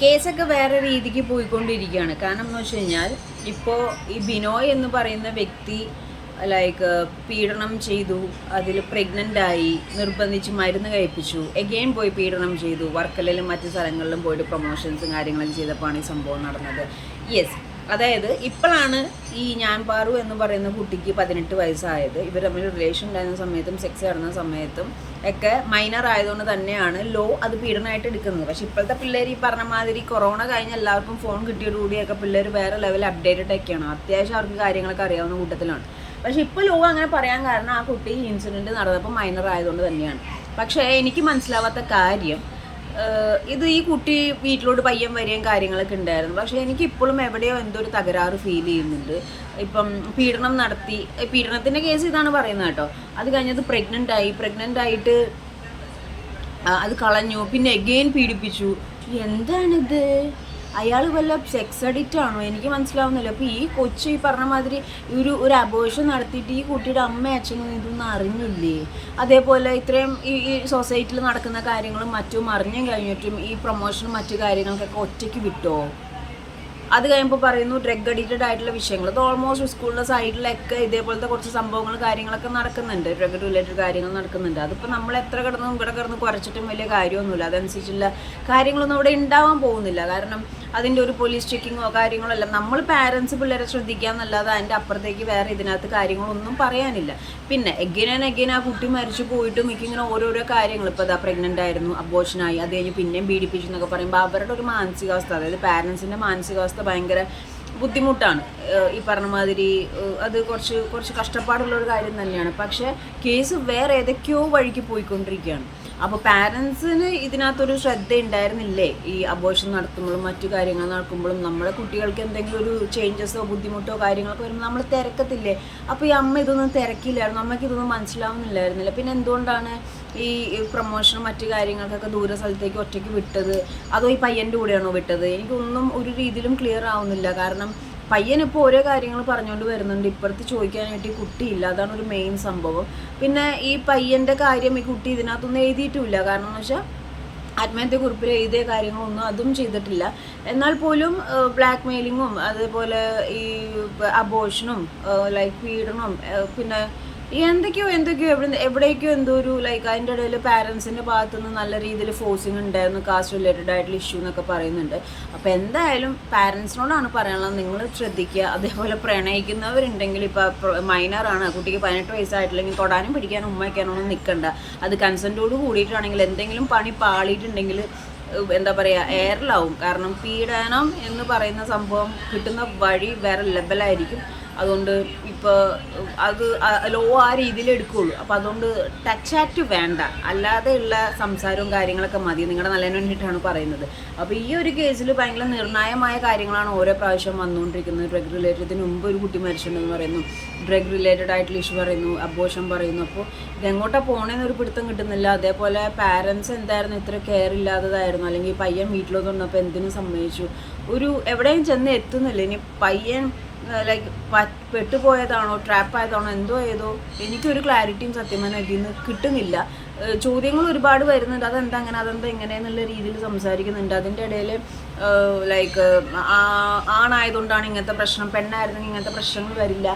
കേസൊക്കെ വേറെ രീതിക്ക് പോയിക്കൊണ്ടിരിക്കുകയാണ്. കാരണം എന്ന് വെച്ച് കഴിഞ്ഞാൽ ഇപ്പോൾ ഈ ബിനോയ് എന്ന് പറയുന്ന വ്യക്തി ലൈക്ക് പീഡനം ചെയ്തു അതിൽ പ്രഗ്നന്റ് ആയി നിർബന്ധിച്ച് മരുന്ന് കഴിപ്പിച്ചു എഗെയിൻ പോയി പീഡനം ചെയ്തു വർക്കലിലും മറ്റു സ്ഥലങ്ങളിലും പോയിട്ട് പ്രൊമോഷൻസും കാര്യങ്ങളും ചെയ്തപ്പോഴാണ് ഈ സംഭവം നടന്നത്. യെസ് അതായത് ഇപ്പോഴാണ് ഈ ഞാൻ പാറു എന്ന് പറയുന്ന കുട്ടിക്ക് പതിനെട്ട് വയസ്സായത്. ഇവർ തമ്മിൽ റിലേഷൻ ഉണ്ടായിരുന്ന സമയത്തും സെക്സ് നടന്ന സമയത്തും ഒക്കെ മൈനർ ആയതുകൊണ്ട് തന്നെയാണ് ലോ അത് പീഡനമായിട്ട് എടുക്കുന്നത്. പക്ഷെ ഇപ്പോഴത്തെ പിള്ളേർ ഈ പറഞ്ഞ മാതിരി കൊറോണ കഴിഞ്ഞ് എല്ലാവർക്കും ഫോൺ കിട്ടിയതോടുകൂടിയൊക്കെ പിള്ളേർ വേറെ ലെവൽ അപ്ഡേറ്റഡ് ഒക്കെയാണ്. അത്യാവശ്യം അവർക്ക് കാര്യങ്ങളൊക്കെ അറിയാവുന്ന കൂട്ടത്തിലാണ്. പക്ഷെ ഇപ്പോൾ ലോ അങ്ങനെ പറയാൻ കാരണം ആ കുട്ടി ഇൻസിഡന്റ് നടന്നപ്പോൾ മൈനർ ആയതുകൊണ്ട് തന്നെയാണ്. പക്ഷേ എനിക്ക് മനസ്സിലാവാത്ത കാര്യം ഇത് ഈ കുട്ടി വീട്ടിലോട്ട് പയ്യൻ വരികയും കാര്യങ്ങളൊക്കെ ഉണ്ടായിരുന്നു. പക്ഷെ എനിക്ക് ഇപ്പോഴും എവിടെയോ എന്തോ ഒരു തകരാറ് ഫീൽ ചെയ്യുന്നുണ്ട്. ഇപ്പം പീഡനം നടത്തി പീഡനത്തിന്റെ കേസ് ഇതാണ് പറയുന്നത് കേട്ടോ. അത് കഴിഞ്ഞത് പ്രഗ്നന്റ് ആയി. പ്രഗ്നന്റ് ആയിട്ട് അത് കളഞ്ഞു. പിന്നെ എഗെയിൻ പീഡിപ്പിച്ചു. എന്താണിത് അയാൾ വല്ല സെക്സ് അഡിക്റ്റ് ആണോ? എനിക്ക് മനസ്സിലാവുന്നില്ല. അപ്പോൾ ഈ കൊച്ചു ഈ പറഞ്ഞ മാതിരി ഒരു ഒരു അബോഷൻ നടത്തിയിട്ട് ഈ കുട്ടിയുടെ അമ്മ അച്ഛനും ഇതൊന്നും അറിഞ്ഞില്ലേ? അതേപോലെ ഇത്രയും ഈ ഈ സൊസൈറ്റിയിൽ നടക്കുന്ന കാര്യങ്ങളും മറ്റും അറിഞ്ഞും കഴിഞ്ഞിട്ടും ഈ പ്രൊമോഷനും മറ്റു കാര്യങ്ങൾക്കൊക്കെ ഒറ്റയ്ക്ക് വിട്ടോ? അത് കഴിയുമ്പോൾ പറയുന്നു ഡ്രഗ് അഡിക്റ്റഡ് ആയിട്ടുള്ള വിഷയങ്ങൾ. ഇത് ഓൾമോസ്റ്റ് സ്കൂളിന്റെ സൈഡിലൊക്കെ ഇതേപോലത്തെ കുറച്ച് സംഭവങ്ങൾ കാര്യങ്ങളൊക്കെ നടക്കുന്നുണ്ട്. ഡ്രഗ് റിലേറ്റഡ് കാര്യങ്ങൾ നടക്കുന്നുണ്ട്. അതിപ്പോൾ നമ്മൾ എത്ര കിടന്നും ഇവിടെ കിടന്ന് കുറച്ചിട്ടും വലിയ കാര്യമൊന്നുമില്ല. അതനുസരിച്ചുള്ള കാര്യങ്ങളൊന്നും അവിടെ ഉണ്ടാവാൻ പോകുന്നില്ല. കാരണം അതിന്റെ ഒരു പോലീസ് ചെക്കിങ്ങോ കാര്യങ്ങളോ അല്ല. നമ്മൾ പാരൻസ് പിള്ളേരെ ശ്രദ്ധിക്കുക എന്നല്ലാതെ അതിന്റെ അപ്പുറത്തേക്ക് വേറെ ഇതിനകത്ത് കാര്യങ്ങളൊന്നും പറയാനില്ല. പിന്നെ എഗൈൻ ആൻഡ് എഗൈൻ ആ കുട്ടി മരിച്ചു പോയിട്ടും എനിക്കിങ്ങനെ ഓരോരോ കാര്യങ്ങൾ ഇപ്പോൾ അതാ പ്രഗ്നന്റ് ആയിരുന്നു അബോഷനായി അത് കഴിഞ്ഞ് പിന്നെയും പീഡിപ്പിച്ചു എന്നൊക്കെ പറയുമ്പോൾ അവരുടെ ഒരു മാനസികാവസ്ഥ അതായത് പാരൻസിന്റെ മാനസികാവസ്ഥ ഭയങ്കര ബുദ്ധിമുട്ടാണ്. ഈ പറഞ്ഞ മാതിരി അത് കുറച്ച് കുറച്ച് കഷ്ടപ്പാടുള്ള ഒരു കാര്യം തന്നെയാണ്. പക്ഷേ കേസ് വേറെ ഏതൊക്കെയോ വഴിക്ക് പോയിക്കൊണ്ടിരിക്കുകയാണ്. അപ്പോൾ പാരൻസിന് ഇതിനകത്തൊരു ശ്രദ്ധ ഉണ്ടായിരുന്നില്ലേ ഈ അബോഷൻ നടത്തുമ്പോഴും മറ്റു കാര്യങ്ങൾ നടക്കുമ്പോഴും നമ്മുടെ കുട്ടികൾക്ക് എന്തെങ്കിലും ഒരു ചേഞ്ചസോ ബുദ്ധിമുട്ടോ കാര്യങ്ങളൊക്കെ വരുമ്പോൾ നമ്മൾ തിരക്കത്തില്ലേ? അപ്പോൾ ഈ അമ്മ ഇതൊന്നും തിരക്കില്ലായിരുന്നു. അമ്മയ്ക്ക് ഇതൊന്നും മനസ്സിലാവുന്നില്ലായിരുന്നില്ല? പിന്നെ എന്തുകൊണ്ടാണ് ഈ പ്രൊമോഷനും മറ്റു കാര്യങ്ങൾക്കൊക്കെ ദൂര സ്ഥലത്തേക്ക് ഒറ്റയ്ക്ക് വിട്ടത്? അതോ ഈ പയ്യന്റെ കൂടെയാണോ വിട്ടത്? എനിക്കൊന്നും ഒരു രീതിയിലും ക്ലിയർ ആവുന്നില്ല. കാരണം പയ്യൻ ഇപ്പോൾ ഓരോ കാര്യങ്ങൾ പറഞ്ഞുകൊണ്ട് വരുന്നുണ്ട്. ഇപ്പുറത്ത് ചോദിക്കാനായിട്ട് ഈ കുട്ടിയില്ല അതാണ് ഒരു മെയിൻ സംഭവം. പിന്നെ ഈ പയ്യന്റെ കാര്യം ഈ കുട്ടി ഇതിനകത്തൊന്നും എഴുതിയിട്ടുമില്ല കാരണം എന്ന് വെച്ചാൽ ആത്മഹത്യ കുറിപ്പിൽ എഴുതിയ കാര്യങ്ങളൊന്നും അതും ചെയ്തിട്ടില്ല. എന്നാൽ പോലും ബ്ലാക്ക് മെയിലിങ്ങും അതേപോലെ ഈ അബോഷനും ലൈക്ക് പീഡനം പിന്നെ എന്തൊക്കെയോ എന്തൊക്കെയോ എവിടെ എവിടേക്കോ എന്തോ ഒരു ലൈക്ക് അതിന്റെ ഇടയിൽ പാരൻസിന്റെ ഭാഗത്തുനിന്ന് നല്ല രീതിയിൽ ഫോഴ്സിങ് ഉണ്ടായിരുന്നു കാസ്റ്റ് റിലേറ്റഡ് ആയിട്ടുള്ള ഇഷ്യൂ എന്നൊക്കെ പറയുന്നുണ്ട്. അപ്പോൾ എന്തായാലും പാരൻസിനോടാണ് പറയാനുള്ളത്. നിങ്ങൾ ശ്രദ്ധിക്കുക. അതേപോലെ പ്രണയിക്കുന്നവരുണ്ടെങ്കിൽ ഇപ്പോൾ മൈനറാണ് കുട്ടിക്ക് പതിനെട്ട് വയസ്സായിട്ടില്ലെങ്കിൽ തൊടാനും പിടിക്കാനും ഉമ്മയ്ക്കാനും വയ്ക്കാനൊന്നും നിൽക്കണ്ട അത് കൺസെന്റോട് കൂടിയിട്ടാണെങ്കിൽ എന്തെങ്കിലും പണി പാളിയിട്ടുണ്ടെങ്കിൽ എന്താ പറയുക എയറിലാവും കാരണം പീഡനം എന്ന് പറയുന്ന സംഭവം കിട്ടുന്ന വഴി വേറെ ലെവലായിരിക്കും അതുകൊണ്ട് ഇപ്പോൾ അത് ലോ ആ രീതിയിൽ എടുക്കുകയുള്ളൂ അപ്പോൾ അതുകൊണ്ട് ടച്ച് ആക്ട് വേണ്ട. അല്ലാതെ ഉള്ള സംസാരവും കാര്യങ്ങളൊക്കെ മതി. നിങ്ങളുടെ നല്ലതിന് വേണ്ടിയിട്ടാണ് പറയുന്നത്. അപ്പോൾ ഈ ഒരു കേസിൽ ഭയങ്കര നിർണായകമായ കാര്യങ്ങളാണ് ഓരോ പ്രാവശ്യം വന്നുകൊണ്ടിരിക്കുന്നത് ഡ്രഗ് റിലേറ്റഡിന് മുമ്പ് ഒരു കുട്ടി മരിച്ചിട്ടുണ്ടെന്ന് പറയുന്നു. ഡ്രഗ് റിലേറ്റഡ് ആയിട്ടുള്ള ഇഷ്യൂ പറയുന്നു. അബോഷൻ പറയുന്നു. അപ്പോൾ ഇതെങ്ങോട്ടാണ് പോകണമെന്ന് ഒരു പിടുത്തം കിട്ടുന്നില്ല. അതേപോലെ പാരൻസ് എന്തായിരുന്നു? ഇത്ര കെയർ ഇല്ലാത്തതായിരുന്നു. അല്ലെങ്കിൽ പയ്യൻ വീട്ടിലോട്ട് വന്നപ്പോൾ എന്തിനും സമ്മതിച്ചു. ഒരു എവിടെയും ചെന്ന് എത്തുന്നില്ല. ഇനി പയ്യൻ ലൈക്ക് പെട്ടുപോയതാണോ ട്രാപ്പ് ആയതാണോ എന്തോ ഏതോ എനിക്കൊരു ക്ലാരിറ്റിയും സത്യം പറഞ്ഞാൽ ഇതിൽ നിന്ന് കിട്ടുന്നില്ല ചോദ്യങ്ങൾ ഒരുപാട് വരുന്നുണ്ട്. അതെന്താ അങ്ങനെ അതെന്താ ഇങ്ങനെ എന്നുള്ള രീതിയിൽ സംസാരിക്കുന്നുണ്ട്. അതിന്റെ ഇടയിൽ ലൈക്ക് ആണായതുകൊണ്ടാണ് ഇങ്ങനത്തെ പ്രശ്നം പെണ്ണായിരുന്നെങ്കിൽ ഇങ്ങനത്തെ പ്രശ്നങ്ങൾ വരില്ല.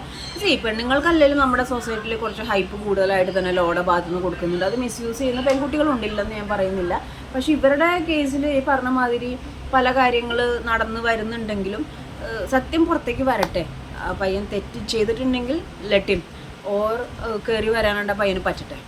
ഈ പെണ്ണുങ്ങൾക്കല്ലെങ്കിലും നമ്മുടെ സൊസൈറ്റിയിൽ കുറച്ച് ഹൈപ്പ് കൂടുതലായിട്ട് തന്നെ ലോഡ ഭാഗത്തുനിന്ന് കൊടുക്കുന്നുണ്ട്. അത് മിസ്യൂസ് ചെയ്യുന്ന പെൺകുട്ടികളുണ്ടില്ലെന്ന് ഞാൻ പറയുന്നില്ല. പക്ഷേ ഇവരുടെ കേസിൽ ഈ പറഞ്ഞ മാതിരി പല കാര്യങ്ങൾ നടന്നു വരുന്നുണ്ടെങ്കിലും സത്യം പുറത്തേക്ക് വരട്ടെ. പയ്യൻ തെറ്റ് ചെയ്തിട്ടുണ്ടെങ്കിൽ ലെറ്റിൻ ഓർ കയറി വരാനുണ്ട് പയ്യന് പറ്റട്ടെ.